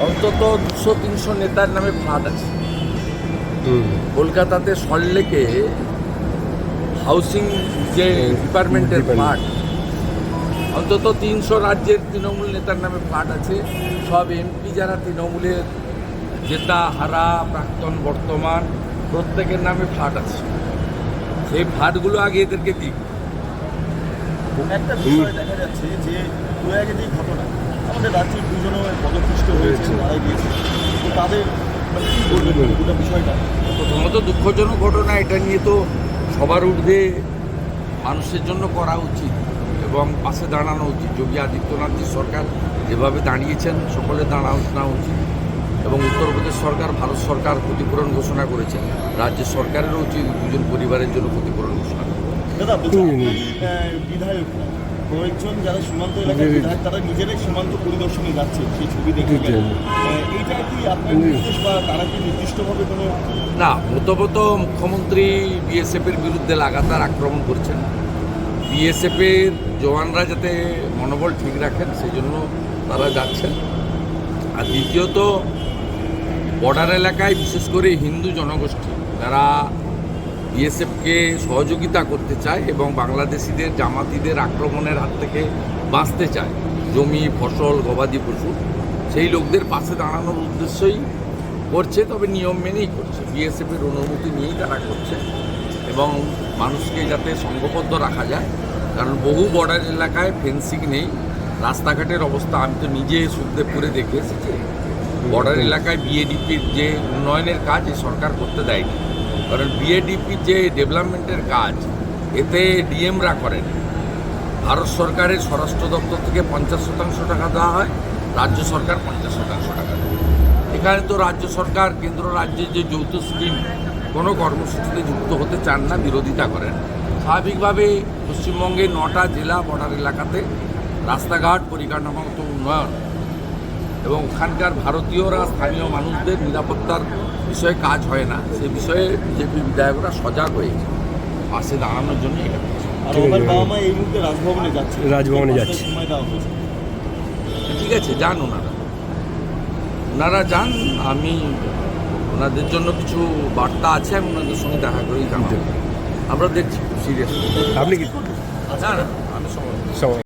অন্তত দুশো তিনশো নেতার নামে ফ্ল্যাট আছে। হুম। কলকাতাতে সল্টলেকে হাউসিং যে ডিপার্টমেন্টের Department. ফ্ল্যাট অন্তত তিনশো রাজ্যের তৃণমূল নেতার নামে ফ্ল্যাট আছে। সব এমপি যারা তৃণমূলের জেতা হারা প্রাক্তন বর্তমান প্রত্যেকের নামে ফ্ল্যাট আছে। সেই ফ্ল্যাটগুলো আগে এদেরকে দিক। একটা বিষয় দেখা যাচ্ছে যে প্রয়াগে যে ঘটনা। আমাদের রাজ্যের দুজনও পদপিষ্ট হয়েছে মারা গিয়েছে। তো তাদের মানে কি বলবেন গোটা বিষয়টা? প্রথমত দুঃখজনক ঘটনা এটা নিয়ে তো সবার ঊর্ধ্বে মানুষের জন্য করা উচিত এবং পাশে দাঁড়ানো উচিত। যোগী আদিত্যনাথজি সরকার যেভাবে দাঁড়িয়েছেন সকলে দাঁড়ানো উচিত এবং উত্তরপ্রদেশ সরকার ভারত সরকার ক্ষতিপূরণ ঘোষণা করেছেন। রাজ্য সরকারেরও উচিত দুজন পরিবারের জন্য ক্ষতিপূরণ ঘোষণা করা। দাদা বিধায়ক কয়েকজন যারা সীমান্ত জি। বিধায়ক তারা নিজেরাই সীমান্ত পরিদর্শনে যাচ্ছে সেই ছবি দেখে। এইটা কি আপনার নির্দেশ বা তারা কি নির্দিষ্টভাবে কোনো না প্রথমত মুখ্যমন্ত্রী বিএসএফের বিরুদ্ধে লাগাতার আক্রমণ করছেন বিএসএফের জওয়ানরা যাতে মনোবল ঠিক রাখেন সেই জন্য তারা যাচ্ছেন আর দ্বিতীয়ত বর্ডার এলাকায় বিশেষ করে হিন্দু জনগোষ্ঠী যারা বিএসএফকে সহযোগিতা করতে চায় এবং বাংলাদেশিদের, জামাতিদের আক্রমণের হাত থেকে বাঁচতে চায়। জমি, ফসল, গবাদি পশু, সেই লোকদের পাশে দাঁড়ানোর উদ্দেশ্যই করছে, তবে নিয়ম মেনেই করছে। বিএসএফের অনুমতি নিয়েই তারা করছে এবং মানুষকে যাতে সংঘবদ্ধ রাখা যায়, কারণ বহু বর্ডার এলাকায় ফেন্সিং নেই। রাস্তাঘাটের অবস্থা আমি তো নিজে সুখদেবপুরে দেখে এসেছি। বর্ডার এলাকায় বিএডিপির যে উন্নয়নের কাজ সরকার করতে দেয়নি। কারণ বিএডিপির যে ডেভেলপমেন্টের কাজ, এতে ডিএমরা করেন। ভারত সরকারের স্বরাষ্ট্র দপ্তর থেকে পঞ্চাশ শতাংশ টাকা দেওয়া হয়, রাজ্য সরকার পঞ্চাশ শতাংশ টাকা দেয়। এখানে তো রাজ্য সরকার, কেন্দ্র রাজ্যের যে যৌথ স্কিম, কোনো কর্মসূচিতে যুক্ত হতে চান না, বিরোধিতা করেন। স্বাভাবিকভাবে পশ্চিমবঙ্গে নটা জেলা, বর্ডার এলাকাতে রাস্তাঘাট, পরিকাঠামোগত উন্নয়ন এবং ওখানকার ভারতীয়রা স্থানীয় মানুষদের নিরাপত্তার বিষয়ে কাজ হয় না। সে বিষয়ে বিজেপি বিধায়করা সজাগ হয়েছে পাশে দাঁড়ানোর জন্য এটা হ্যাঁ। রাজভবনে যাচ্ছে। ঠিক আছে যান ওনারা। ওনারা যান আমি ওনাদের জন্য কিছু বার্তা আছে আমি ওনাদের সঙ্গে দেখা করেই জানাব। আমরা দেখছি সিরিয়াস আপনি কি না না আমি সময়